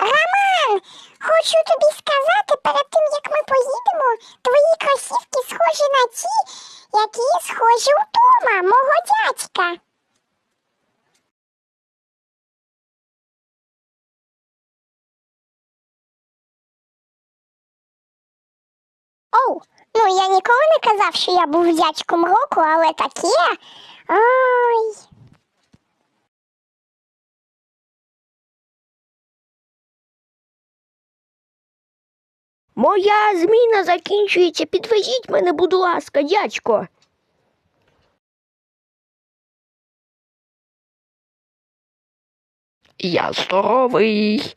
Роман, хочу тобі сказати, перед тим як ми поїдемо, твої кросівки схожі на ті, які схожі у Тома, мого дядька. Оу, ну я ніколи не казав, що я був дядьком року, але таке. Ой. Моя зміна закінчується. Підвезіть мене, будь ласка, дядько. Я здоровий.